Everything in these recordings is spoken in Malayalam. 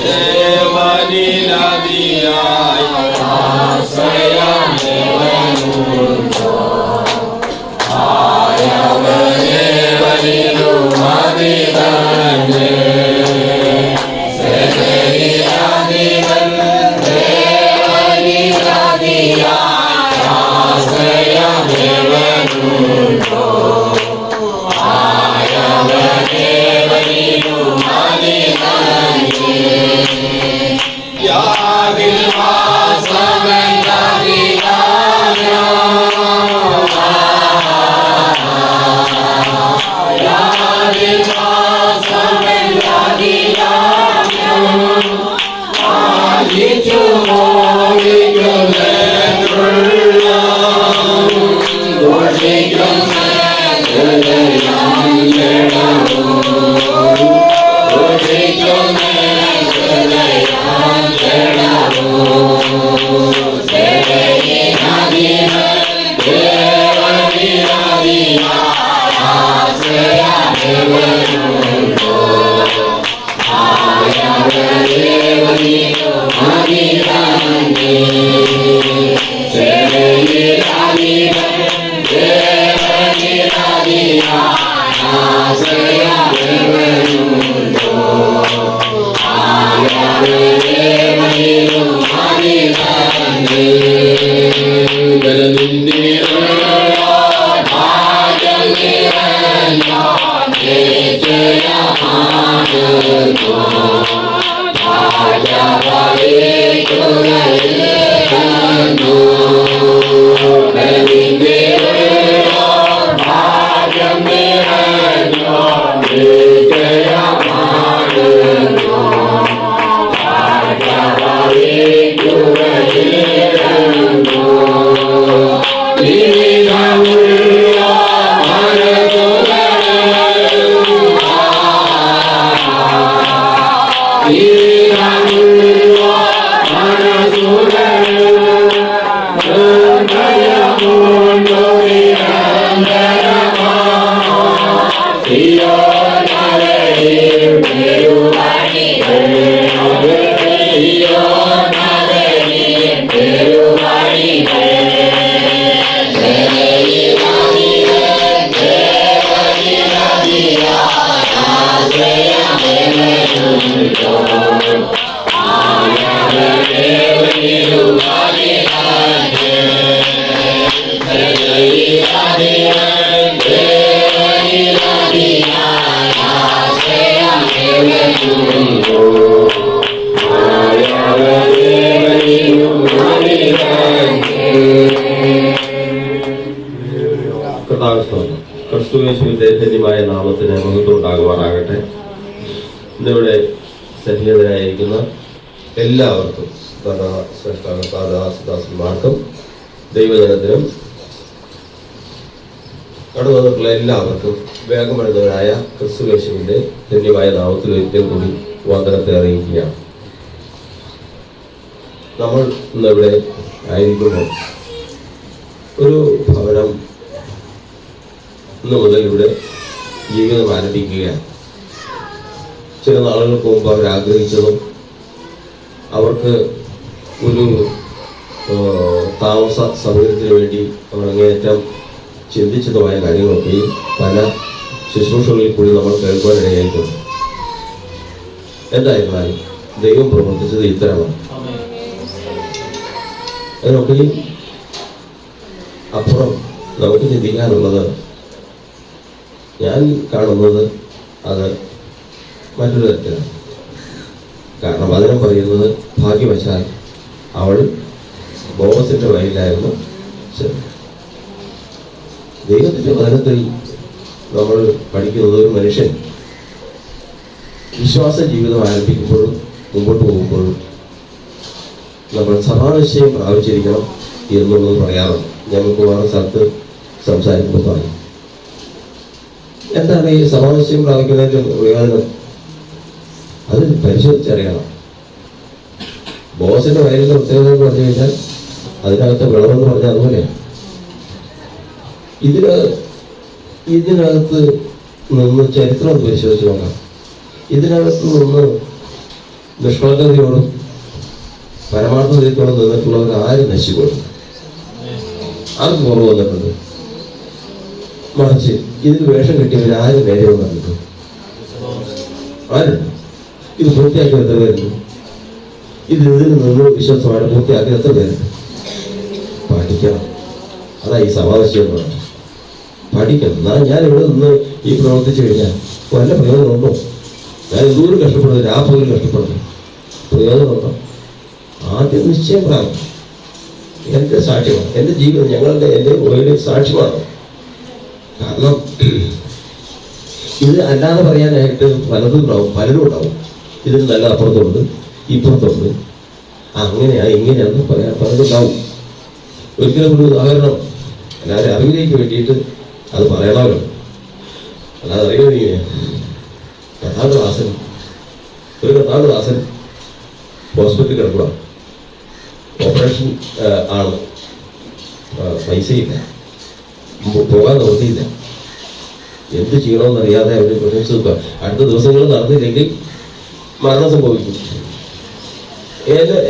Amen. Guru ദൈവജനത്തിനും കടന്നു വന്നിട്ടുള്ള എല്ലാവർക്കും വേഗമെടുത്തവരായ ക്രിസ്തുവേശുവിന്റെ ധന്യമായ നാമത്തിൽ ഒരിക്കൽ കൂടി വന്ദനത്തെ അറിയിക്കുകയാണ്. നമ്മൾ ഇന്നിവിടെ ആയിരിക്കുമ്പോൾ ഒരു ഭവനം ഇന്ന് മുതൽ ഇവിടെ ജീവിതം ആരംഭിക്കുകയാണ്. ചില നാളുകൾക്ക് മുമ്പ് അവർ ആഗ്രഹിച്ചതും അവർക്ക് ഒരു താമസ സൗകര്യത്തിന് വേണ്ടി അവർ അങ്ങേയറ്റം ചിന്തിച്ചതുമായ കാര്യങ്ങളൊക്കെ പല ശുശ്രൂഷകളിൽ കൂടി നമ്മൾ കേൾക്കുവാനിടയായിട്ടുണ്ട്. എന്തായിരുന്നാലും ദൈവം പ്രവർത്തിച്ചത് ഇത്തരമാണ്. അതിനൊക്കെയും അപ്പുറം നമുക്ക് ചിന്തിക്കാനുള്ളത് ഞാൻ കാണുന്നത് അത് മറ്റൊരു തരത്തിലാണ്. കാരണം അതിനെ പറയുന്നത് ഭാഗ്യവശാൽ അവൾ ബോസിന്റെ വഴിയിലായിരുന്നു. ദൈവത്തിന്റെ വചനത്തിൽ നമ്മൾ പഠിക്കുന്നത് ഒരു മനുഷ്യൻ വിശ്വാസ ജീവിതം ആരംഭിക്കുമ്പോഴും മുമ്പോട്ട് പോകുമ്പോഴും നമ്മൾ സഭാനിശ്ചയം പ്രാപിച്ചിരിക്കണം എന്നുള്ളത് പറയാറുണ്ട്. ഞാൻ മിക്കവാറും സ്ഥലത്ത് സംസാരിക്കുമ്പോൾ പറയും എന്താണ് ഈ സഭാനിശ്ചയം പ്രാപിക്കുന്നതിന്റെ പ്രയോജനം? അത് പരിശോധിച്ചറിയണം. ബോസിന്റെ വയലിന്റെ പ്രത്യേകത എന്ന് പറഞ്ഞു കഴിഞ്ഞാൽ അതിനകത്ത് വിളവെന്ന് പറഞ്ഞാൽ അതുപോലെയാണ് ഇതിന് ഇതിനകത്ത് നിന്ന് ചരിത്രം പരിശോധിച്ച് നോക്കാം. ഇതിനകത്ത് നിന്ന് നിഷ്കളങ്കതയോടും പരമാർത്ഥതയോടും നിന്നിട്ടുള്ളവർ ആരും നശിക്കുന്നു ആർക്കും കുറവ് വന്നിട്ടുണ്ട്. മറിച്ച് ഇതിന് വേഷം കിട്ടിയവർ ആരും നേരെ വന്നിട്ടുണ്ട് ആരുണ്ട്? ഇത് പൂർത്തിയാക്കി എത്ര പേരുണ്ട്? ഇത് ഇതിൽ നിന്ന് വിശ്വാസമായിട്ട് പൂർത്തിയാക്കി എത്ര പേരുണ്ട്? പഠിക്കണം. അതാ ഈ സമാവശ്യം എന്ന് പഠിക്കണം. എന്നാൽ ഞാൻ ഇവിടെ നിന്ന് ഈ പ്രവർത്തിച്ചു കഴിഞ്ഞാൽ വല്ല പ്രയോജനമുണ്ടോ ഞാൻ എന്തോരം കഷ്ടപ്പെടുന്നു. രാപ്പകൽ കഷ്ടപ്പെടുന്നു. പ്രയോജനമുണ്ടോ ആദ്യം നിശ്ചയം പ്രാപ്തം എന്റെ സാക്ഷ്യമാണ്. എന്റെ ജീവിതം ഞങ്ങളുടെ എന്റെ ഓരോ സാക്ഷ്യമാണ്. കാരണം ഇത് അല്ലാതെ പറയാനായിട്ട് പലതും ഉണ്ടാവും. പലരും ഉണ്ടാവും. ഇതിന് നല്ല അപ്പുറത്തുണ്ട് ഇപ്പുറത്തുണ്ട്. അങ്ങനെയാ ഇങ്ങനെയാണെന്ന് പറയാൻ പലതും ഉണ്ടാവും. ഒരിക്കലും ഒരു ഉദാഹരണം എല്ലാവരും അറിവിലേക്ക് വേണ്ടിയിട്ട് അത് പറയണമല്ലോ അല്ലാതെ അറിയുന്നില്ല കഥാകളാസൻ ഒരു കഥാകളാസൻ ഹോസ്പിറ്റലിൽ കിടക്കുക ഓപ്പറേഷൻ ആണ്. പൈസയില്ല. പോകാൻ നിർത്തിയില്ല എന്ത് ചെയ്യണമെന്നറിയാതെ അവർ പ്രശംസ അടുത്ത ദിവസങ്ങൾ നടന്നില്ലെങ്കിൽ മരണം സംഭവിക്കും.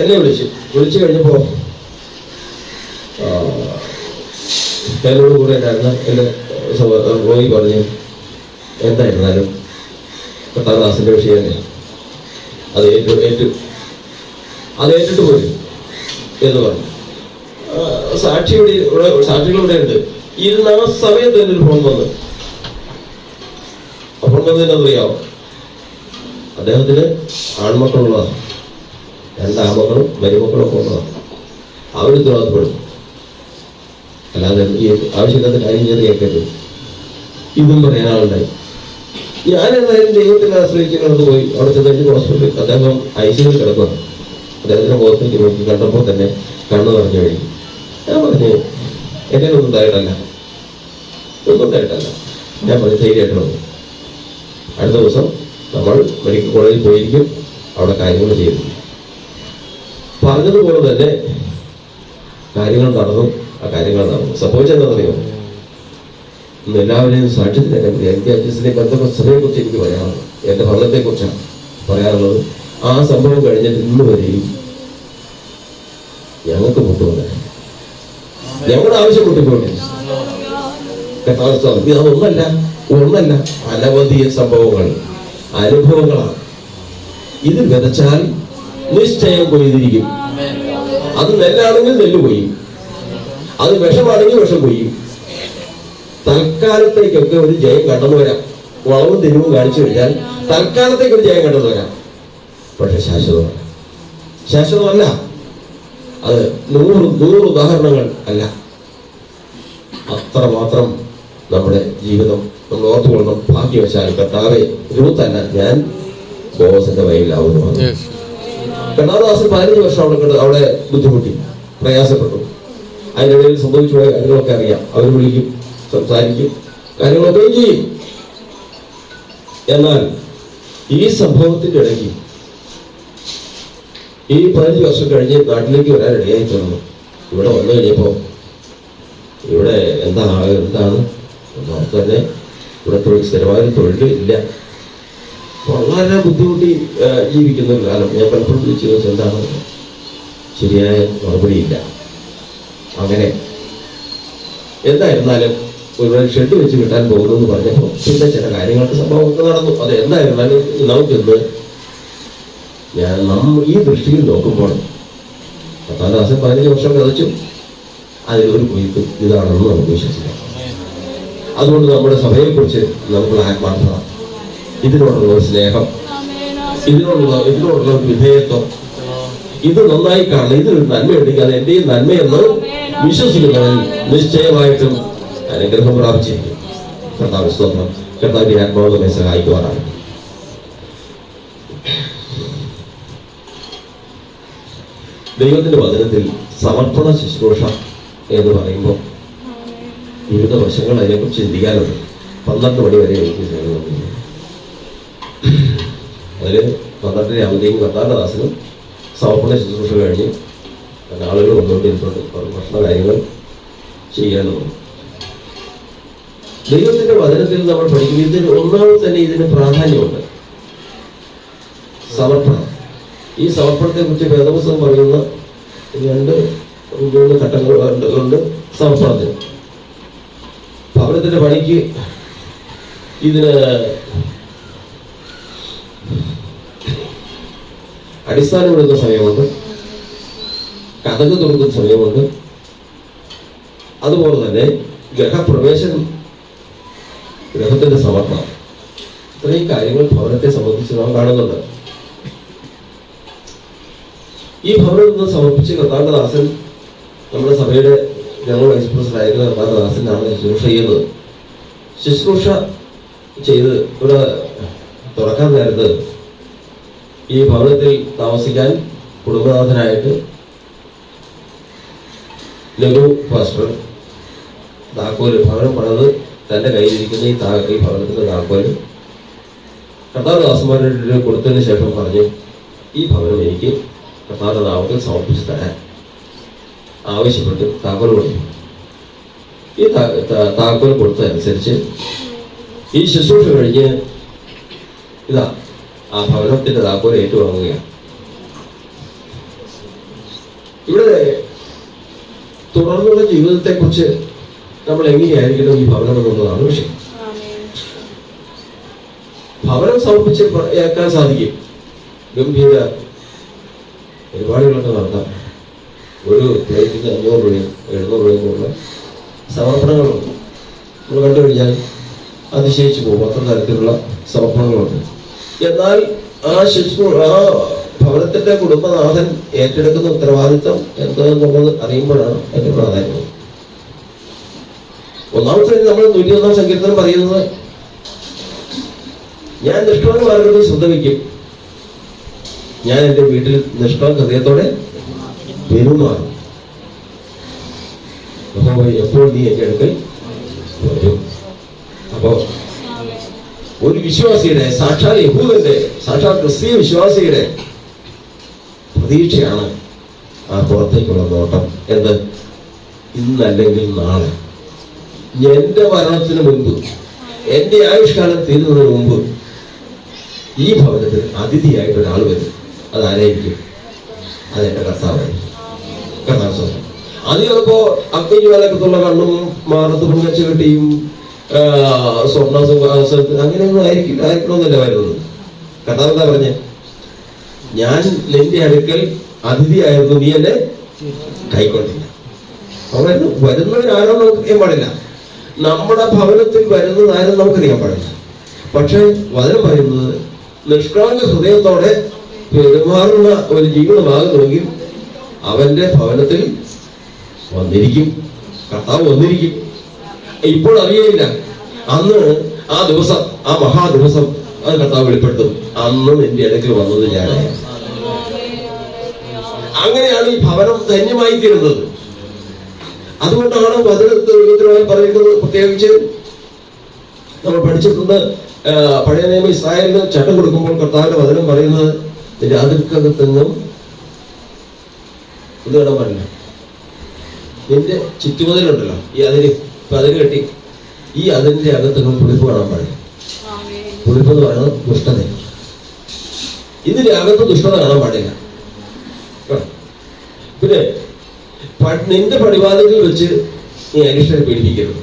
എന്നെ വിളിച്ചു വിളിച്ചു കഴിഞ്ഞപ്പോ എന്നോട് കൂടെ ഉണ്ടായിരുന്ന എന്റെ റോയി പറഞ്ഞു എന്തായിരുന്നാലും വിഷയം വിഷയമല്ലേ അത് ഏറ്റു ഏറ്റു അത് ഏറ്റിട്ട് പോരും എന്ന് പറഞ്ഞു. സാക്ഷിയുടെ സാക്ഷി ഇവിടെ ഇവിടെ ഉണ്ട്. ഇരുന്ന ആ സമയത്ത് എന്റെ ഒരു ഫോൺ വന്നു. ആ ഫോൺ വന്നതിന് അറിയാമോ അദ്ദേഹത്തിന് ആൺമക്കളുള്ളതാണ്. രണ്ട് മരുമക്കളൊക്കെ ഉള്ളതാണ്. അവർ അല്ലാതെ ഈ ആവശ്യമില്ലാത്ത കാര്യം ചെയ്ത് കേൾക്കരുത്. ഇതും പറയാൻ ഞാൻ എന്തായാലും ദൈവത്തിൽ ആശ്രയിച്ച് പോയി അവിടെ ചെന്നു ഹോസ്പിറ്റലിൽ അദ്ദേഹം ഐ സിയിൽ കിടക്കുകയാണ് അദ്ദേഹത്തിന്റെ ഹോസ്പിറ്റലിൽ നോക്കി കണ്ടപ്പോൾ തന്നെ കണ്ണു പറഞ്ഞു കഴിഞ്ഞു ഞാൻ പറഞ്ഞു എന്നെ ഒന്നും ഉണ്ടായിട്ടല്ല ഒന്നും ഉണ്ടായിട്ടല്ല ഞാൻ പറഞ്ഞു ധൈര്യമായിട്ട് വന്നു. അടുത്ത ദിവസം നമ്മൾ മെഡിക്കൽ കോളേജിൽ പോയിരിക്കും. അവിടെ കാര്യങ്ങൾ ചെയ്തു പറഞ്ഞതുപോലെ തന്നെ കാര്യങ്ങൾ നടന്നു. ആ കാര്യങ്ങൾ നടന്നു. സംഭവിച്ചെന്നറിയോ ഇന്ന് എല്ലാവരെയും എനിക്ക് അച്ഛനെ ബന്ധപ്പെട്ട സഭയെ കുറിച്ച് എനിക്ക് പറയാനുള്ളത് എന്റെ ഭരണത്തെ കുറിച്ചാണ് പറയാറുള്ളത് ആ സംഭവം കഴിഞ്ഞിട്ട് ഇന്ന് വരെയും ഞങ്ങൾക്ക് മുട്ടുപോലെ ഞങ്ങളുടെ ആവശ്യം മുട്ടിപ്പോട്ടെ കഥാസ്ഥലം ഇത് ഒന്നല്ല ഒന്നല്ല അനവധി സംഭവങ്ങൾ അനുഭവങ്ങളാണ്. ഇത് വിതച്ചാൽ നിശ്ചയം കൊയ്തിരിക്കും. അത് നെല്ലാണെങ്കിൽ നെല്ല് കൊയ്യും അത് വിഷമാണെങ്കിൽ വിഷം കൊയ്യും തൽക്കാലത്തേക്കൊക്കെ ഒരു ജയം കണ്ടെന്ന് വരാം. വളവും തിരിവും കാണിച്ചു കഴിഞ്ഞാൽ തൽക്കാലത്തേക്ക് ഒരു ജയം കണ്ടെന്ന് വരാം. പക്ഷെ ശാശ്വതമല്ല. ശാശ്വതമല്ല. അത് നൂറ് നൂറ് ഉദാഹരണങ്ങൾ അല്ല. അത്രമാത്രം നമ്മുടെ ജീവിതം നമ്മൾ ഓർത്തുകൊള്ളണം. ഭാഗ്യവശാൽ കർത്താവെ രൂത്തല്ല ഞാൻ ബോസിന്റെ വയലിലാവുന്നു. കർണാദാസൻ പതിനഞ്ച് വർഷം അവിടെ അവിടെ ബുദ്ധിമുട്ടി. പ്രയാസപ്പെട്ടു. അതിനിടയിൽ സംഭവിച്ചു പോയ കാര്യങ്ങളൊക്കെ അറിയാം. അവർ വിളിക്കും സംസാരിക്കും കാര്യങ്ങളൊക്കെ ചെയ്യും. എന്നാൽ ഈ സംഭവത്തിന്റെ ഇടയ്ക്ക് ഈ പതിനഞ്ച് വർഷം കഴിഞ്ഞ് നാട്ടിലേക്ക് വരാൻ ഇടയായി തന്നു ഇവിടെ വന്നു കഴിഞ്ഞപ്പോ ഇവിടെ എന്താ എന്താണ്? തന്നെ ഇവിടെ തൊഴിൽ സ്ഥിരമായ തൊഴിൽ ഇല്ല. വളരെ ബുദ്ധിമുട്ടി ജീവിക്കുന്ന ഒരു കാലം. ഞാൻ പലപ്പോഴും വിളിച്ചു ചോദിച്ചു എന്താണ്? ശരിയായ മറുപടിയില്ല. അങ്ങനെ എന്തായിരുന്നാലും ഒരു ഷെഡ് വെച്ച് കിട്ടാൻ പോകുന്നു എന്ന് പറഞ്ഞപ്പോൾ പിന്നെ ചില കാര്യങ്ങൾക്ക് സംഭവമൊക്കെ നടന്നു. അത് എന്തായിരുന്നാലും നമുക്കിന്ന് ഞാൻ നമ്മ ഈ ദൃഷ്ടിയിൽ നോക്കുമ്പോൾ പത്താം പതിനഞ്ച് വർഷം കഥച്ചു. അതിലൊരു കുയിപ്പ് ഇതാണെന്ന് നമുക്ക് വിശ്വസിക്കാം. അതുകൊണ്ട് നമ്മുടെ സഭയെക്കുറിച്ച് നമുക്കുള്ള ആത്മാർത്ഥത ഇതിനോടുള്ള ഒരു സ്നേഹം ഇതിനോടുള്ള ഇതിനോടുള്ള ഒരു വിധേയത്വം ഇത് നന്നായി കാണണം. ഇതിനൊരു നന്മയുണ്ടെങ്കിൽ അത് എന്റെയും നന്മയെന്ന് വിശ്വസിക്കുന്നവൻ നിശ്ചയമായിട്ടും അനുഗ്രഹം പ്രാപിച്ചിരിക്കും. കർത്താവ് സ്തോത്രം. കർത്താവിന്റെ ആത്മാവ് നമ്മെ സഹായിക്കുവാനാണ്. ദൈവത്തിന്റെ വചനത്തിൽ സമർപ്പണ ശുശ്രൂഷ എന്ന് പറയുമ്പോൾ വിവിധ വശങ്ങൾ അതിനെക്കുറിച്ച് ചിന്തിക്കാനുണ്ട്. പന്ത്രണ്ട് മണി വരെ എനിക്ക് സമയമുണ്ട്. അതിൽ പന്ത്രണ്ടര അവധിയും കർത്താരദാസനും സമർപ്പണ ശുശ്രൂഷ കഴിഞ്ഞ് ആളുകൾ വന്നുകൊണ്ടിരുന്നുണ്ട് അവർ ഭക്ഷണ കാര്യങ്ങൾ ചെയ്യാനുണ്ട് ദൈവത്തിന്റെ വചനത്തിൽ നമ്മൾ പഠിക്കും ഇതിന് ഒന്നാമത് തന്നെ ഇതിന് പ്രാധാന്യമുണ്ട്. സമർപ്പണം. ഈ സമർപ്പണത്തെ കുറിച്ച് വേദപുസ്തകം പറയുന്ന രണ്ട് മൂന്ന് ഘട്ടങ്ങൾ ഉണ്ട് സമർപ്പണത്തിന്. ഭവനത്തിന്റെ പണിക്ക് ഇതിന് അടിസ്ഥാനം ഇടുന്ന സമയമുണ്ട്. കഥക് തുറക്കുന്ന സമയമുണ്ട്. അതുപോലെ തന്നെ ഗ്രഹപ്രവേശനം ഗ്രഹത്തിന്റെ സമർപ്പണം. ഇത്രയും കാര്യങ്ങൾ ഭവനത്തെ സംബന്ധിച്ച് നാം കാണുന്നുണ്ട്. ഈ ഭവനം നിന്ന് സമർപ്പിച്ച് കർത്താണ്ടദാസൻ നമ്മുടെ സഭയുടെ ജനറൽ വൈസ് പ്രസിഡന്റ് ആയിരുന്ന കർത്താണ്ടദാസനാണ് ശുശ്രൂഷ ചെയ്യുന്നത്. ശുശ്രൂഷ ചെയ്ത് ഇവിടെ തുറക്കാൻ നേരത്ത് ഈ ഭവനത്തിൽ താമസിക്കാൻ കുടുംബനാഥനായിട്ട് ലഘു ഫാസ്റ്റർ താക്കോൽ ഭവനം പണത് തന്റെ കയ്യിലിരിക്കുന്ന ഈ താ ഈ ഭവനത്തിന്റെ താക്കോൽ കർത്താദാസന്മാരുടെ കൊടുത്തതിന് ശേഷം പറഞ്ഞു ഈ ഭവനം എനിക്ക് കർത്താവിന്റെ നാമത്തിൽ സമർപ്പിച്ച് തരാൻ ആവശ്യപ്പെട്ട് താക്കോൽ കൊടുത്തു ഈ താക്കോൽ കൊടുത്തതനുസരിച്ച് ഈ ശുശ്രൂഷ കഴിഞ്ഞ് ഇതാ ആ ഭവനത്തിന്റെ താക്കോൽ ഏറ്റുവാങ്ങുകയാണ്. ഇവിടെ തുടർന്നുള്ള ജീവിതത്തെക്കുറിച്ച് നമ്മൾ എങ്ങനെയായിരിക്കണം ഈ ഭവനം എന്നുള്ളതാണ് വിഷയം. ഭവനം സമർപ്പിച്ച് ഏക്കാൻ സാധിക്കും. ഗംഭീര പരിപാടികളൊക്കെ നടത്താം. ഒരു പ്ലേറ്റിന് അഞ്ഞൂറ് രൂപയും എഴുന്നൂറ് രൂപയും കൂടുതൽ സമർപ്പണങ്ങളുണ്ട്. നമ്മൾ കണ്ടു കഴിഞ്ഞാൽ അതിശയിച്ചു പോകും. അത്ര തരത്തിലുള്ള സമർപ്പണങ്ങളുണ്ട്. എന്നാൽ ആ ശിശു ആ ഭവനത്തിന്റെ കുടുംബനാഥൻ ഏറ്റെടുക്കുന്ന ഉത്തരവാദിത്വം എന്താണെന്നുള്ളത് അറിയുമ്പോഴാണ് എന്റെ പ്രാധാന്യം. ഒന്നാമത്തെ നമ്മൾ നൂറ്റി ഒന്നാം സങ്കീർത്തനം പറയുന്നത് ഞാൻ നിഷ്കളങ്ക മാർഗത്തിൽ ശ്രദ്ധ വയ്ക്കും ഞാൻ എന്റെ വീട്ടിൽ നിഷ്കളങ്ക ഹൃദയത്തോടെ പെരുമാറും. യഹോവ എപ്പോൾ നീ എന്റെ അടുക്കൽ അപ്പോ ഒരു വിശ്വാസിയുടെ സാക്ഷാൽ യഹൂദന്റെ സാക്ഷാൽ ക്രിസ്തീയ വിശ്വാസിയുടെ പ്രതീക്ഷയാണ് ആ പുറത്തേക്കുള്ള നോട്ടം എന്ത് ഇന്നല്ലെങ്കിൽ നാളെ. എന്റെ മരണത്തിന് മുൻപ് എന്റെ ആയുഷ്കാലം തീരുന്നതിന് മുമ്പ് ഈ ഭവനത്തിൽ അതിഥിയായിട്ട് ഒരാൾ വരും. അതാരായിരിക്കും? അതെന്റെ കർത്താവായിരിക്കും. കർത്താവ് സ്വന്തം. അത് ചിലപ്പോ അക്കഞ്ഞു വലക്കത്തുള്ള കണ്ണും മാറത്ത് പൊങ്കച്ച കെട്ടിയും ആ, സ്വർണ സുഖ അങ്ങനെയൊന്നും ആയിരിക്കും ആയിരിക്കണമെന്നല്ല വരുന്നത് കർത്താവ് എന്താ പറഞ്ഞേ? ഞാൻ നിന്റെ അടുക്കൽ അതിഥിയായിരുന്നു. നീ എന്നെ കൈക്കൊണ്ടില്ല. അവിടെ വരുന്നവരാരോ നമുക്കറിയാൻ പാടില്ല. നമ്മുടെ ഭവനത്തിൽ വരുന്നതാരും നമുക്കറിയാൻ പാടില്ല. പക്ഷെ വചനം പറയുന്നത് നിഷ്കളങ്ക ഹൃദയത്തോടെ പെരുമാറുന്ന ഒരു ജീവിതമാകുന്നുവെങ്കിൽ അവന്റെ ഭവനത്തിൽ വന്നിരിക്കും. കർത്താവ് വന്നിരിക്കും. ഇപ്പോൾ അറിയില്ല അന്ന് ആ ദിവസം ആ മഹാദിവസം അത് കർത്താവ് വെളിപ്പെടുത്തു. അന്ന് എന്റെ ഇടയ്ക്ക് വന്നത് ഞാൻ അങ്ങനെയാണ് ഈ ഭവനം ധന്യമായി തീരുന്നത്. അതുകൊണ്ടാണ് വചനത്തിൽ പറയുന്നത്. പ്രത്യേകിച്ച് നമ്മൾ പഠിച്ചിട്ടുണ്ട് പഴയ നിയമ ഇസ്രായേലിന് ചട്ടം കൊടുക്കുമ്പോൾ കർത്താവിന്റെ വചനം പറയുന്നത് നിന്റെ അതിർക്കകത്തെങ്ങും ഇത് പാടില്ല. നിന്റെ ചുറ്റുമതിലുണ്ടല്ലോ ഈ അതിര് ഇപ്പൊ അതിര് കെട്ടി ഈ അതിന്റെ അകത്തൊന്നും പുളിപ്പ് കാണാൻ പാടില്ല പുളിപ്പ് എന്ന് പറയുന്നത് ദുഷ്ടത ഇതിന്റെ അകത്ത് ദുഷ്ടത കാണാൻ പാടില്ല? പിന്നെ നിന്റെ പടിവാതിലിൽ വെച്ച് നീ അരിഷ്ടനെ പീഡിപ്പിക്കരുത്.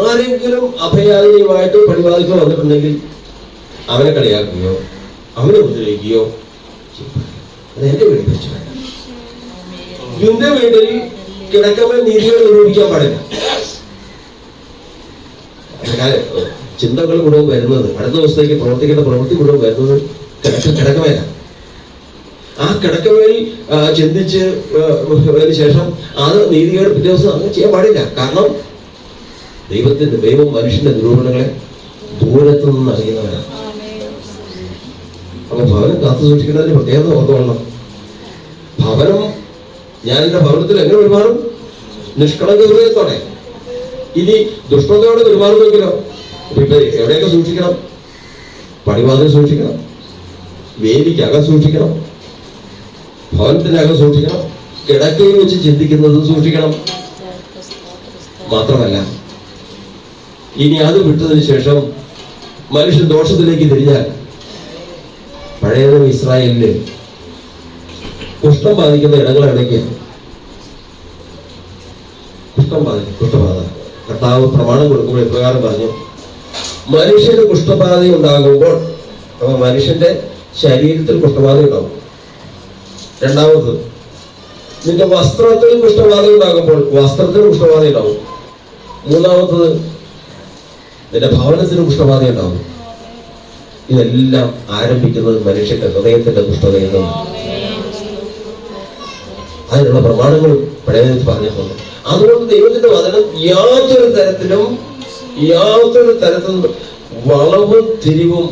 ആരെങ്കിലും അഭയാദിയുമായിട്ട് പടിവാതിൽ വന്നിട്ടുണ്ടെങ്കിൽ അവനെ കളിയാക്കുകയോ അവനെ ഉപദ്രവിക്കുകയോ. അത് എന്റെ വീട്ടിൽ വെച്ചു നിന്റെ വീട്ടിൽ കിടക്കമേ നീതിയോട് നിരൂപിക്കാൻ പാടില്ല. ചിന്തകൾ മുഴുവൻ വരുന്നത് അടുത്ത ദിവസത്തേക്ക് പ്രവർത്തിക്കേണ്ട പ്രവൃത്തി മുഴുവൻ വരുന്നത് കിടക്ക കിടക്കമേല. ആ കിടക്കമേൽ ചിന്തിച്ച് അതിന് ശേഷം അത് നീതികേട് പിറ്റേ ദിവസം അങ്ങനെ ചെയ്യാൻ പാടില്ല. കാരണം ദൈവത്തിന്റെ ദൈവം മനുഷ്യന്റെ നിരൂപണങ്ങളെ ദൂരത്തു നിന്ന് അറിയുന്നവരാണ്. അപ്പൊ ഭവനം കാത്തു സൂക്ഷിക്കുന്നതിന് പ്രത്യേകത ഓർത്തോളണം. ഭവനം ഞാൻ എന്റെ ഭവനത്തിൽ എങ്ങനെ പെരുമാറും? നിഷ്കളങ്ക ഹൃദയത്തോടെ ഇനി ദുഷ്ടതയോടെ പെരുമാറുമെങ്കിലോ? ഇപ്പൊ എവിടെയൊക്കെ സൂക്ഷിക്കണം? പടിവാതിൽ സൂക്ഷിക്കണം. വേദിക്കകം സൂക്ഷിക്കണം. ഭവനത്തിനകം സൂക്ഷിക്കണം. കിടക്കയിൽ വെച്ച് ചിന്തിക്കുന്നത് സൂക്ഷിക്കണം. മാത്രമല്ല ഇനി അത് വിട്ടതിന് ശേഷം മനുഷ്യൻ ദോഷത്തിലേക്ക് തിരിഞ്ഞാൽ പഴയ ഇസ്രായേലിൽ കുഷ്ഠം ബാധിക്കുന്ന എവിടേക്കാണ് കുഷ്ഠം ബാധിക്കും കുഷ്ഠബാധ. കർത്താവ് പ്രമാണം കൊടുക്കുമ്പോൾ ഇപ്രകാരം പറഞ്ഞു മനുഷ്യന് കുഷ്ഠബാധ ഉണ്ടാകുമ്പോൾ അപ്പൊ മനുഷ്യന്റെ ശരീരത്തിൽ കുഷ്ഠബാധ ഉണ്ടാവും. രണ്ടാമത് നിന്റെ വസ്ത്രത്തിൽ കുഷ്ഠബാധ ഉണ്ടാകുമ്പോൾ വസ്ത്രത്തിന് കുഷ്ഠബാധ ഉണ്ടാവും. മൂന്നാമത്തത് നിന്റെ ഭവനത്തിന് കുഷ്ഠബാധ ഉണ്ടാവും. ഇതെല്ലാം ആരംഭിക്കുന്നത് മനുഷ്യന്റെ ഹൃദയത്തിന്റെ കുഷ്ഠതയിൽ നിന്നാണ് അതിനുള്ള പ്രമാണങ്ങളും പഴയ പറഞ്ഞിട്ടുണ്ട്. അതുകൊണ്ട് ദൈവത്തിന്റെ വചനം യാതൊരു തരത്തിലും യാതൊരു തരത്തിലും വളവും തിരിവും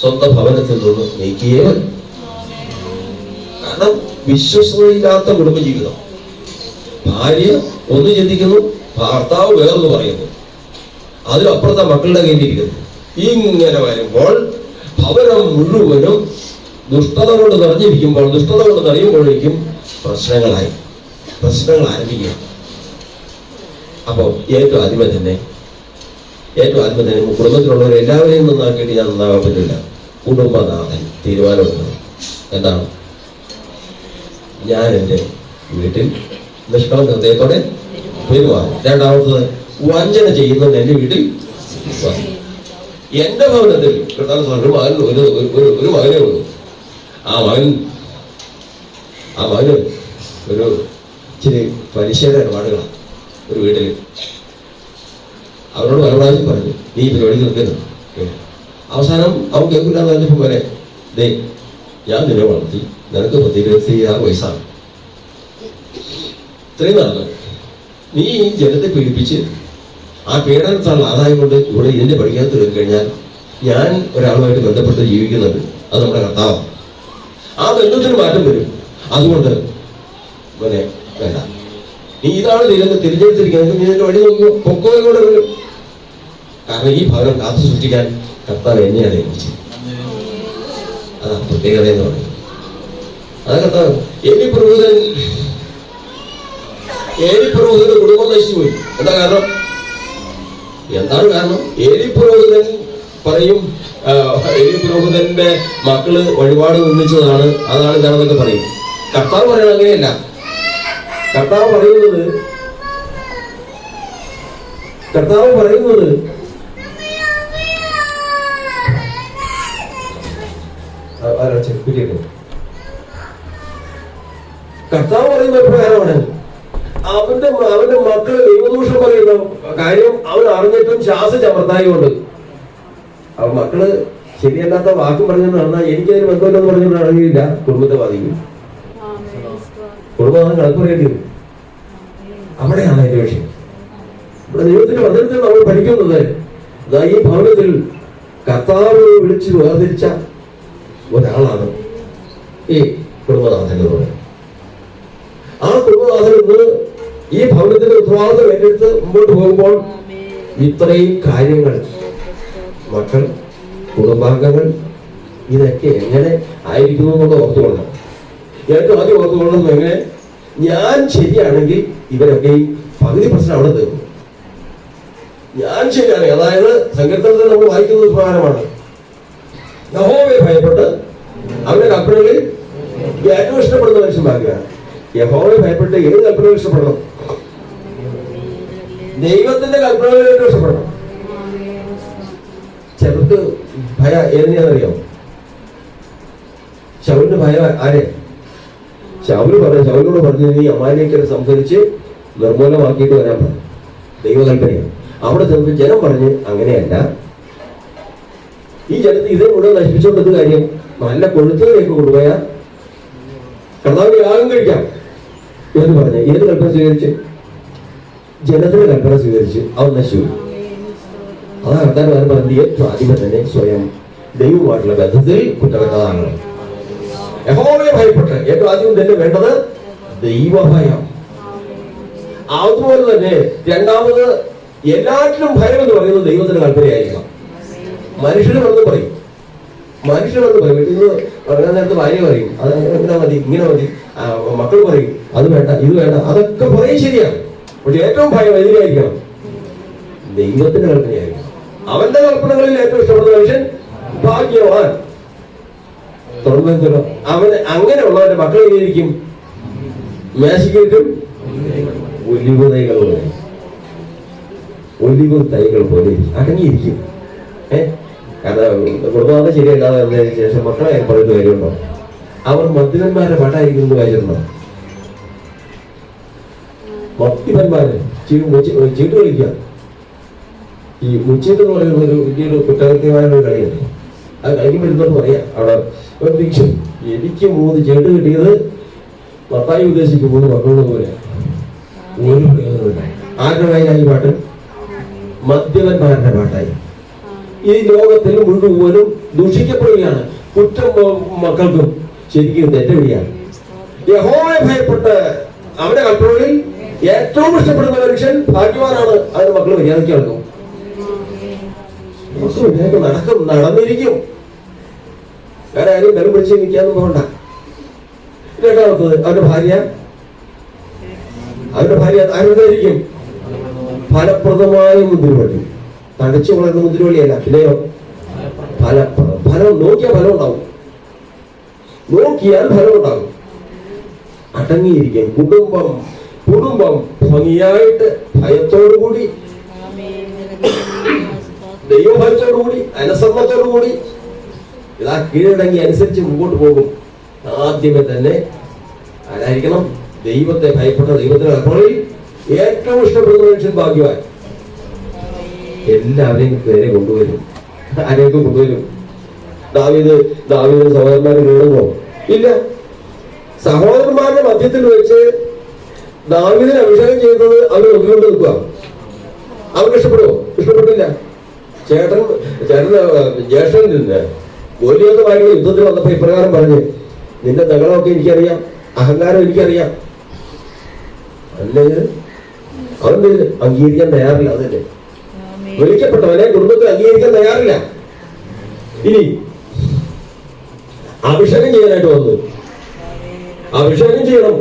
സ്വന്തം ഭവനത്തിൽ നിന്ന് നീക്കിയേ കാരണം കാരണം വിശ്വസതയില്ലാത്ത കുടുംബജീവിതം. ഭാര്യ ഒന്ന് ചിന്തിക്കുന്നു ഭർത്താവ് വേറൊന്ന് പറയുന്നു. അതിലപ്പുറത്തെ മക്കളുടെ കയ്യിലിരിക്കുന്നു ഇങ്ങനെ വരുമ്പോൾ ഭവനം മുഴുവനും ദുഷ്ടത കൊണ്ട് നിറഞ്ഞിരിക്കുമ്പോൾ ദുഷ്ടത കൊണ്ട് നിറയുമ്പോഴേക്കും പ്രശ്നങ്ങളായി. പ്രശ്നങ്ങൾ ആരംഭിക്കുക. അപ്പോൾ ഏറ്റവും ആദ്യമേ തന്നെ ഏറ്റവും ആദ്യമേ തന്നെ കുടുംബത്തിലുള്ളവർ എല്ലാവരെയും നന്നാക്കിയിട്ട് ഞാൻ നന്നാകാൻ പറ്റില്ല. കുടുംബനാഥൻ തീരുമാനമെടുക്കണം. എന്താണ്? ഞാൻ എന്റെ വീട്ടിൽ നിഷ്കളം ഹൃദയത്തോടെ പെരുമാറും. രണ്ടാമത്തത് വഞ്ചന ചെയ്യുന്നത് എന്റെ വീട്ടിൽ എന്റെ ഭവനത്തിൽ കർത്താവ് ഒരു മകൻ ഒരു- ഒരു മകനേ ഉള്ളൂ. ആ മകൻ ആ മകന് ഒരു ഇച്ചിരി പലിശയുടെ ഇടപാടുകളാണ് ഒരു വീട്ടിൽ അവരോട് പല പ്രാവശ്യം പറഞ്ഞു നീ പരിപാടി നിർത്തുന്നു അവസാനം അവൻ കേൾക്കില്ല എന്ന് പറഞ്ഞപ്പോൾ പോലെ ദേ ഞാൻ നിന്നെ വളർത്തി നിനക്ക് പത്ത് ആ വയസ്സാണ്. ഇത്രയും നടന്നു. നീ ഈ ജനത്തെ പീഡിപ്പിച്ച് ആ പീഡനത്തുള്ള ആദായം കൊണ്ട് ഇവിടെ ഇതിന്റെ പഠിക്കാത്ത കയറി കഴിഞ്ഞാൽ ഞാൻ ഒരാളുമായിട്ട് ബന്ധപ്പെട്ട് ജീവിക്കുന്നുണ്ട് അത് നമ്മുടെ കർത്താവാണ്. ആ ബന്ധത്തിന് മാറ്റം വരും. അതുകൊണ്ട് പിന്നെ വേണ്ട. നീ ഇതാണ് നിനക്ക് തിരിഞ്ഞെടുത്തിരിക്കുന്നത്. നീ ഇതിന്റെ വഴി നോക്കിയോ പൊക്കോ കൂടെ വരും കാരണം ഈ ഭവനം കാത്തു സൃഷ്ടിക്കാൻ കർത്താവ് എന്നെയാണ് ഏൽപ്പിച്ചത്. അതാ പ്രത്യേകത എന്ന് പറയുന്നത്. അത് കർത്താവ് ഏലി കുടുംബം നശിച്ചു പോയി. എന്താ കാരണം? എന്താണ് കാരണം? ഏലി പുരോഹിതൻ പറയും ഏലി പുരോഹിതന്റെ മക്കൾ വഴിപാട് നിർമ്മിച്ചതാണ് അതാണ് ഇതാണെന്നൊക്കെ പറയും. കർത്താവ് പറയുന്നത് അങ്ങനെയല്ല. കർത്താവ് പറയുന്നത് കർത്താവ് പറയുന്നത് കർത്താവ് പറയുന്ന പ്രകാരമാണ് അവന്റെ അവന്റെ മക്കൾ ദൈവദൂഷം പറയുന്ന കാര്യം അവൻ അറിഞ്ഞിട്ടും ശ്വാസം ചമർത്തായുണ്ട് അവൻ മക്കൾ ശരിയല്ലാത്ത വാക്കും പറഞ്ഞു നടന്നാൽ എനിക്കതിന് ബന്ധമില്ലെന്ന് പറഞ്ഞിട്ടാണെങ്കിലില്ല കുടുംബത്തെ ബാധിക്കും. കുടുംബം കണക്ക് പറയേണ്ടി വരും അവിടെയാണ് അതിന്റെ വിഷയം. ഇവിടെ ദൈവത്തിന്റെ വചനത്തിൽ നമ്മൾ പഠിക്കുന്നത് ദാ ഈ ഭവനത്തിൽ കർത്താവ് വിളിച്ച് വേർതിരിച്ച ഒരാളാണ് ഈ കുടുംബനാഥൻ എന്ന് പറയുന്നത്. ആ കുടുംബനാഥൻ ഇന്ന് ഈ ഭവനത്തിന്റെ ഉത്തരവാദിത്വം ഏറ്റെടുത്ത് മുമ്പോട്ട് പോകുമ്പോൾ ഇത്രയും കാര്യങ്ങൾ മക്കൾ കുടുംബാംഗങ്ങൾ ഇതൊക്കെ എങ്ങനെ ആയിരിക്കുന്നു എന്നുള്ളത് ഓർത്തുകൊള്ളണം. ഏറ്റവും ആദ്യം ഓർത്തുകൊള്ളുന്നത് എങ്ങനെ? ഞാൻ ശരിയാണെങ്കിൽ ഇവരൊക്കെ പകുതി പ്രശ്നം അവിടെ തീർന്നു ഞാൻ ശരിയാണ് അതായത് സങ്കീർത്തനത്തിൽ നമ്മൾ വായിക്കുന്നത് പ്രകാരമാണ്. യഹോവയെ ഭയപ്പെട്ട് അവരുടെ കൽപ്പനകളിൽ ഏറ്റവും ഇഷ്ടപ്പെടുന്ന മനുഷ്യന്മാർക്കാണ് യഹോവയെ ഭയപ്പെട്ട് ഏത് കൽപ്പനകൾ ഇഷ്ടപ്പെടണം? ദൈവത്തിന്റെ കൽപ്പനകൾ ഏറ്റവും ഇഷ്ടപ്പെടണം. ചെറുത്ത് ഭയ ഏതിനെയാണെന്നറിയാമോ? ശവന്റെ ഭയം ആരെ? ശൗൽ പറഞ്ഞു ശൗലിനോട് പറഞ്ഞു നീ അമാലേക്കരെ സംസാരിച്ച് നിർമൂലമാക്കിയിട്ട് വരാൻ പറഞ്ഞു. ദൈവകൽപ്പനയാണ് അവിടെ ചെന്ന് ജനം പറഞ്ഞ് അങ്ങനെയല്ല. ഈ ജനത്തെ ഇതേ മുഴുവൻ നശിപ്പിച്ചുകൊണ്ട് കാര്യം? നല്ല കൊഴുത്തതിലേക്ക് കൊണ്ടുപോയാൽ കർത്താവ് യാഗം കഴിക്കാം. എന്ന് പറഞ്ഞ് ഏത് കൽപ്പന സ്വീകരിച്ച്? ജനത്തിന്റെ കൽപ്പന സ്വീകരിച്ച് അവൻ നശിച്ചു അതാ കർത്താവ് പറഞ്ഞു? ഏറ്റവും തന്നെ സ്വയം ദൈവമായിട്ടുള്ള ബന്ധത്തിൽ കുറ്റകരതാണ് യഹോവയെ ഭയപ്പെട്ട് ഏറ്റവും ആദ്യം തന്നെ വേണ്ടത് ദൈവഭയം. അതുപോലെ തന്നെ രണ്ടാമത് എല്ലാറ്റിലും ഭയം എന്ന് പറയുന്നത് ദൈവത്തിന് കൽപ്പനയായിരിക്കണം. മനുഷ്യന് വന്ന് പറയും. മനുഷ്യർ വന്ന് പറയും. വീട്ടിൽ നിന്ന് ഉറങ്ങാൻ നേരത്തെ ഭാര്യ പറയും. അത് ഇങ്ങനെ മതി ഇങ്ങനെ മതി. മക്കൾ പറയും. അത് വേണ്ട ഇത് വേണ്ട. അതൊക്കെ പറയും ശരിയാണ്. പക്ഷെ ഏറ്റവും ഭയം എതിരായിരിക്കണം ദൈവത്തിന്റെ കൽപ്പനയായിരിക്കണം. അവന്റെ കൽപ്പനകളിൽ ഏറ്റവും ഇഷ്ടപ്പെടുന്ന മനുഷ്യൻ ഭാഗ്യവാൻ. തുറന്നു അവന് അങ്ങനെയുള്ളവന്റെ മക്കൾ എങ്ങനെയിരിക്കും? മേശയ്ക്കും ഒലിവ് തൈകൾ പോലെ. ഒലിവ് തൈകൾ പോലെ. അടങ്ങിയിരിക്കും. ഏ? കാരണം ശരിയല്ലാതെ വന്നതിന് ശേഷം മക്കളെ പറയുന്ന കാര്യമുണ്ടോ? അവർ മദ്യപന്മാരുടെ പാട്ടായിരിക്കും കാര്യമുണ്ടോ? മദ്യപന്മാര് ചീട്ട് കളിക്കുക. ഈ മുച്ചീട്ട് എന്ന് പറയുന്ന ഒരു വലിയൊരു കുറ്റകൃത്യമായ ഒരു കളിയാണ് അത് കഴിഞ്ഞ് ഇരുന്നോട്ട് പറയാം അവിടെ. ഒരു എനിക്ക് മൂന്ന് ചേട്ട് കിട്ടിയത് പത്തായി ഉദ്ദേശിക്കും മൂന്ന് മക്കളുടെ പോലെ ഒരു ആരുടെ വായിലായി പാട്ട്? മദ്യപന്മാരുടെ പാട്ടായി. ഈ ലോകത്തിൽ മുഴുവനും ദുഷിക്കപ്പെടുകയാണ് കുറ്റം മക്കൾക്കും ശരിക്കും തെറ്റുപിടിയാണ് യഹോവയെ ഭയപ്പെട്ട് അവന്റെ കൺട്രോളിൽ ഏറ്റവും ഇഷ്ടപ്പെടുന്ന മനുഷ്യൻ ഭാഗ്യവാനാണ്. അതിന് മക്കൾ മര്യാദയ്ക്ക് നടക്കും. നടക്കും നടന്നിരിക്കും. വേറെ ആരും ബലം പിടിച്ച് നിൽക്കാന്നും പോകണ്ട. രണ്ടാമത്തത് അവന്റെ ഭാര്യ. അവന്റെ ഭാര്യ ആരോഗ്യം ഫലപ്രദമായ മുന്തിരിവള്ളി. തടച്ചു വളരുന്ന മുന്തിരിവള്ളിയല്ല പിന്നെയോ ഫലപ്രദം. ഫലം നോക്കിയാൽ ഫലം ഉണ്ടാവും. നോക്കിയാൽ ഫലം ഉണ്ടാകും അടങ്ങിയിരിക്കും. കുടുംബം കുടുംബം ഭംഗിയായിട്ട് ഭയത്തോടുകൂടി ദൈവഭയത്തോടുകൂടി അനുസരണത്തോടുകൂടി ഇതാ കീഴടങ്ങി അനുസരിച്ച് മുമ്പോട്ട് പോകും. ആദ്യമേ തന്നെ ആരായിരിക്കണം? ദൈവത്തെ ഭയപ്പെട്ട ദൈവത്തിന് അപ്പോഴേ ഏറ്റവും ഇഷ്ടപ്പെടുന്ന മനുഷ്യൻ ഭാഗ്യവാൻ. എല്ലാവരെയും പേരെ കൊണ്ടുവരും. ആരെയൊക്കെ കൊണ്ടുവരും? ദാവീദ് ദാവീദ് സഹോദരന്മാരെ വീഴുന്നോ ഇല്ല. സഹോദരന്മാരുടെ മധ്യത്തിൽ വെച്ച് ദാവീദിനെ അഭിഷേകം ചെയ്യുന്നത് അവർ നോക്കിക്കൊണ്ട് നിൽക്കുക. അവർക്ക് ഇഷ്ടപ്പെടുമോ ഇഷ്ടപ്പെട്ടില്ല. ചേട്ടൻ ചേട്ടൻ ജ്യേഷ്ഠൻ ഭയങ്കര യുദ്ധത്തിൽ വന്നപ്പോ ഇപ്രകാരം പറഞ്ഞു നിന്റെ നഗളമൊക്കെ എനിക്കറിയാം അഹങ്കാരം എനിക്കറിയാം. അല്ലേ അവൻ അംഗീകരിക്കാൻ തയ്യാറില്ല അതല്ലേ? വിളിക്കപ്പെട്ടവനെ കുടുംബത്തിൽ അംഗീകരിക്കാൻ തയ്യാറില്ല. ഇനി അഭിഷേകം ചെയ്യാനായിട്ട് വന്നു. അഭിഷേകം ചെയ്യണം.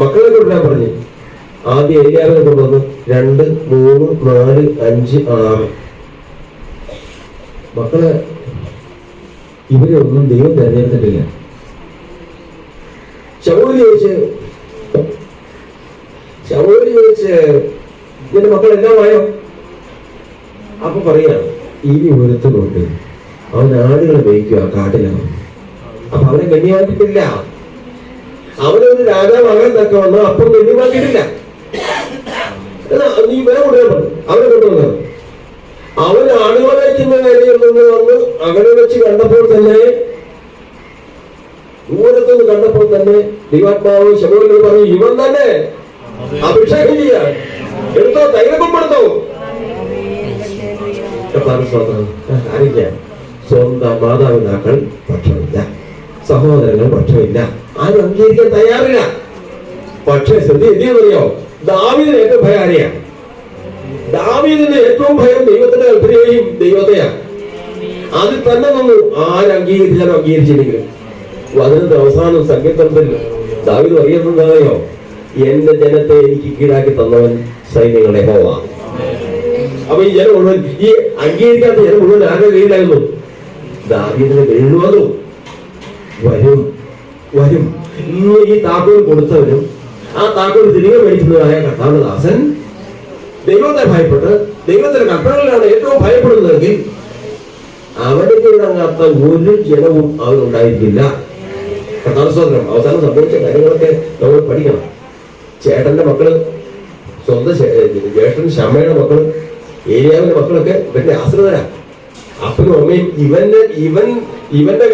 മക്കളെ കൊണ്ടുവരാൻ പറഞ്ഞു. ആദ്യം ഏരിയാവിനെ കൊണ്ടുവന്നു രണ്ട് മൂന്ന് നാല് അഞ്ച് ആറ്. മക്കളെ ഇവരെ ഒന്നും ദൈവം തിരഞ്ഞെടുത്തിട്ടില്ല ശൗര് ചോദിച്ച് ശൗര് ചോദിച്ച് നിന്റെ മക്കളെല്ലാം ആയോ? അപ്പൊ പറയാണ് ഇനി ഒരുത്തുകൊണ്ട് അവൻ ആടുകളെ മേയ്ക്കുക കാട്ടിലാണ്. അപ്പൊ അവനെ ഗണ്യമാക്കിയിട്ടില്ല അവനൊരു രാജാവാകാൻ തക്കവണ്ണം അപ്പം ഗണ്യമാക്കിയിട്ടില്ല നീ വേറെ കൊണ്ടുവരാൻ പറഞ്ഞു അവനെ കൊണ്ടുവന്നത് അവൻ ആടുകളെ വയ്ക്കുന്ന കാര്യം നിന്ന് വന്ന് അവനെ വെച്ച് കണ്ടപ്പോൾ തന്നെ ദൂരത്ത് നിന്ന് കണ്ടപ്പോൾ തന്നെ ദൈവാത്മാവ് ശബരിമല പറഞ്ഞു ഇവൻ തന്നെ അഭിഷേകം എടുത്തോ തൈലപ്പം എടുത്തോ കർത്താവിന് സ്തോത്രം. ഞാൻ അറിയിക്കാം സ്വന്തം മാതാപിതാക്കൾ പക്ഷമില്ല. സഹോദരങ്ങൾ പക്ഷമില്ല. ആരും അംഗീകരിക്കാൻ തയ്യാറില്ല. പക്ഷേ ശ്രദ്ധ എന്തിയോ ചെയ്യുന്നറിയോ ഏറ്റവും ഭയാനിയാണ്. ദാവീദിന് ഏറ്റവും ഭയം ദൈവത്തിന്റെ കൽപ്പനയെയും ദൈവത്തെയാ അതിൽ തന്നെ നമ്മൾ ആര് അംഗീകരിച്ചാലും അംഗീകരിച്ചില്ലെങ്കിലും. അതിനകത്ത് അവസാനം സങ്കീർത്തനത്തിൽ ദാവീദ് അറിയുന്നതായോ എന്റെ ജനത്തെ എനിക്ക് കീഴാക്കി തന്നവൻ സൈന്യങ്ങളെ ഹോവാ അപ്പൊ ഈ ജനം മുഴുവൻ ഈ അംഗീകരിക്കാത്ത ജനം മുഴുവൻ ആരുടെ കീഴിലായിരുന്നു? ദാവീദിനെ വീഴുവന്നു വരും വരും. ഇന്ന് ഈ താക്കോൽ കൊടുത്തവരും ആ താക്കോൽ തിരികെ മേടിക്കുന്നതായ കർത്താവ് ദാസൻ ദൈവത്തെ ഭയപ്പെട്ട് ദൈവത്തിന്റെ കൽപ്പനകളിലാണ് ഏറ്റവും ഭയപ്പെടുന്നതെങ്കിൽ അവന് കൂടാത്ത ഒരു ജനവും അവനുണ്ടായിരിക്കില്ല. കർത്താവ് സ്വതന്ത്രം അവസാനം സംഭവിച്ച കാര്യങ്ങളൊക്കെ നമ്മൾ പഠിക്കണം. ചേട്ടന്റെ മക്കൾ സ്വന്തം ജ്യേഷ്ഠൻ ശമ്മയുടെ മക്കൾ ഏരിയാവിന്റെ മക്കളൊക്കെ ഇവന്റെ ആശ്രിതരാ. അപ്പനും അമ്മയും ഇവന്റെ ഇവൻ ഇവന്റെ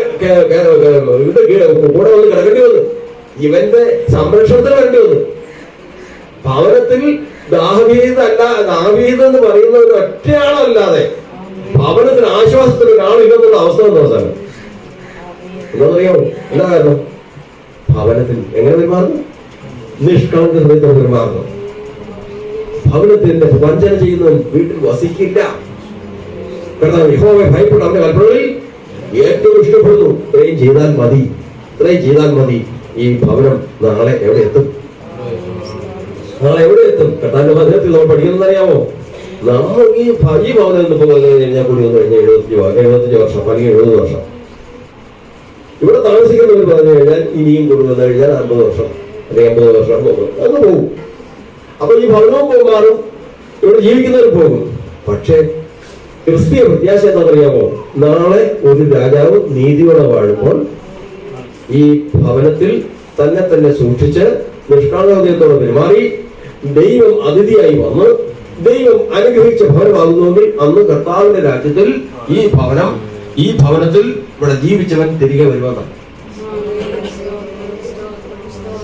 കൂടെ വന്ന് കിടക്കേണ്ടി വന്നു. ഇവന്റെ സംരക്ഷണത്തിന് വേണ്ടി വന്നു. ഭവനത്തിൽ ദാവീദ് അല്ല ദാവീദ് എന്ന് പറയുന്ന ഒരു ഒറ്റയാളല്ലാതെ ഭവനത്തിന് ആശ്വാസത്തിന് ഒരാളില്ലെന്നുള്ള അവസ്ഥ വന്ന അവസാനം. എന്താണെന്നറിയാമോ എന്താ കാരണം? ഭവനത്തിൽ എങ്ങനെ പെരുമാറുന്നു? നിഷ്കളങ്ക ഹൃദയത്തോടെ പെരുമാറുന്നു. ഭവനത്തിന്റെ വഞ്ചന ചെയ്യുന്നവൻ വീട്ടിൽ വസിക്കില്ല. ഭയപ്പെട്ട. അവന്റെ കൽപ്പനകളിൽ ഏറ്റവും ഇഷ്ടപ്പെടുന്നു ഇത്രയും ചെയ്താൽ മതി ഇത്രയും ചെയ്താൽ മതി ഈ ഭവനം നാളെ എവിടെ എത്തും? നാളെ എവിടെ എത്തും? കട്ടാന്റെ വചനത്തിൽ നമ്മൾ പഠിക്കുന്നറിയാമോ നമ്മൾ ഈ ഈ ഭവനം എന്ന് പോകുന്നത് കഴിഞ്ഞാൽ കൂടി ഒന്ന് കഴിഞ്ഞാൽ എഴുപത്തി എഴുപത്തഞ്ച് വർഷം അല്ലെങ്കിൽ എഴുപത് വർഷം. ഇവിടെ താമസിക്കുന്നവർ പറഞ്ഞു കഴിഞ്ഞാൽ ഇനിയും കൊണ്ടുവന്നു കഴിഞ്ഞാൽ അമ്പത് വർഷം അല്ലെങ്കിൽ അമ്പത് വർഷം പോകും. അങ്ങ് പോകും. അപ്പൊ ഈ ഭവനവും പോകും ഇവിടെ ജീവിക്കുന്നവർ പോകും. പക്ഷേ ക്രിസ്തീയ പ്രത്യാശ എന്താണെന്നറിയാമോ? നാളെ ഒരു രാജാവ് നീതിയോടെ വാഴുമ്പോൾ ഈ ഭവനത്തിൽ തന്നെ തന്നെ സൂക്ഷിച്ച് നിഷ്കളങ്കതയോടെ പെരുമാറി ദൈവം അതിഥിയായി വന്ന് ദൈവം അനുഗ്രഹിച്ച ഭവനമാകുന്നുവെങ്കിൽ അന്ന് കർത്താവിന്റെ രാജ്യത്തിൽ ഈ ഭവനം ഈ ഭവനത്തിൽ ഇവിടെ ജീവിച്ചവൻ തിരികെ വരുമെന്നാണ്.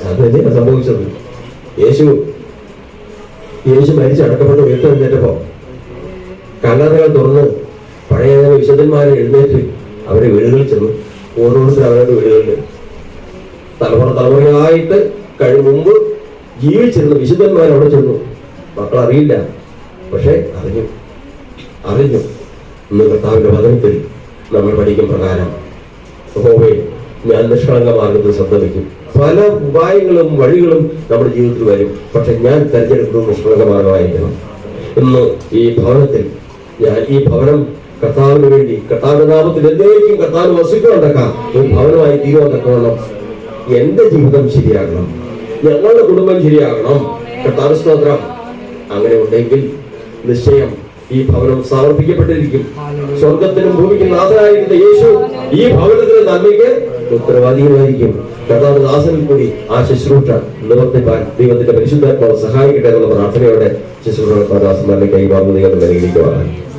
അത് സംഭവിച്ചത്? യേശു യേശു മരിച്ചടക്കപ്പെട്ട് ഉയർത്തെഴുന്നേറ്റപ്പോ കല്ലറകൾ തുറന്ന് പഴയ വിശുദ്ധന്മാരെ എഴുന്നേറ്റ് അവരെ വീടുകളിൽ ചെന്നു ഓരോരുത്തരും അവരുടെ വീടുകളിൽ തലമുറ തലമുറയായിട്ട് കഴിവ് മുമ്പ് ജീവിച്ചിരുന്ന വിശുദ്ധന്മാർ അവിടെ ചെന്നു. മക്കൾ അറിയില്ല പക്ഷെ അറിഞ്ഞു. അറിഞ്ഞു. ഇന്ന് കർത്താവിന്റെ വചനത്തിൽ നമ്മൾ പഠിക്കും പ്രകാരം. ഹോവേ ഞാൻ നിഷ്കളങ്ക മാർഗത്തിൽ സംഭവിക്കും പല ഉപായങ്ങളും വഴികളും നമ്മുടെ ജീവിതത്തിൽ വരും. പക്ഷെ ഞാൻ തിരഞ്ഞെടുക്കുന്നത് നിഷ്കളങ്ക മാർഗമായിരിക്കണം ഇന്ന് ഈ ഭവനത്തിൽ ഞാൻ ഈ ഭവനം കർത്താവിന് വേണ്ടി കർത്താവിന്റെ നാമത്തിൽ എന്തേക്കും കർത്താവ് വസിക്കുന്നുണ്ടാക്കാം ഒരു ഭവനമായി തീരുവാൻ തക്കവണ്ണം എന്റെ ജീവിതം ശരിയാകണം. ഞങ്ങളുടെ കുടുംബം ശരിയാകണം. കർത്താവ് സ്തോത്രം. അങ്ങനെ ഉണ്ടെങ്കിൽ നിശ്ചയം ഈ ഭവനം സമർപ്പിക്കപ്പെട്ടിരിക്കും. സ്വർഗത്തിനും ഭൂമിക്കും നാഥനായിരുന്ന യേശു ഈ ഭവനത്തിന് നന്മയ്ക്ക് ഉത്തരവാദികളായിരിക്കും. കർത്താവ് ദാസനിൽ കൂടി ആ ശുശ്രൂഷ നിവർത്തിപ്പാൻ ദൈവത്തിന്റെ പരിശുദ്ധാത്മാവ് സഹായിക്കട്ടെ എന്നുള്ള പ്രാർത്ഥനയോടെ ശുശ്രൂഷ ദാസന്മാരുടെ കൈവാർന്ന് നിങ്ങൾ അനുഗ്രഹിക്കുവാനാണ്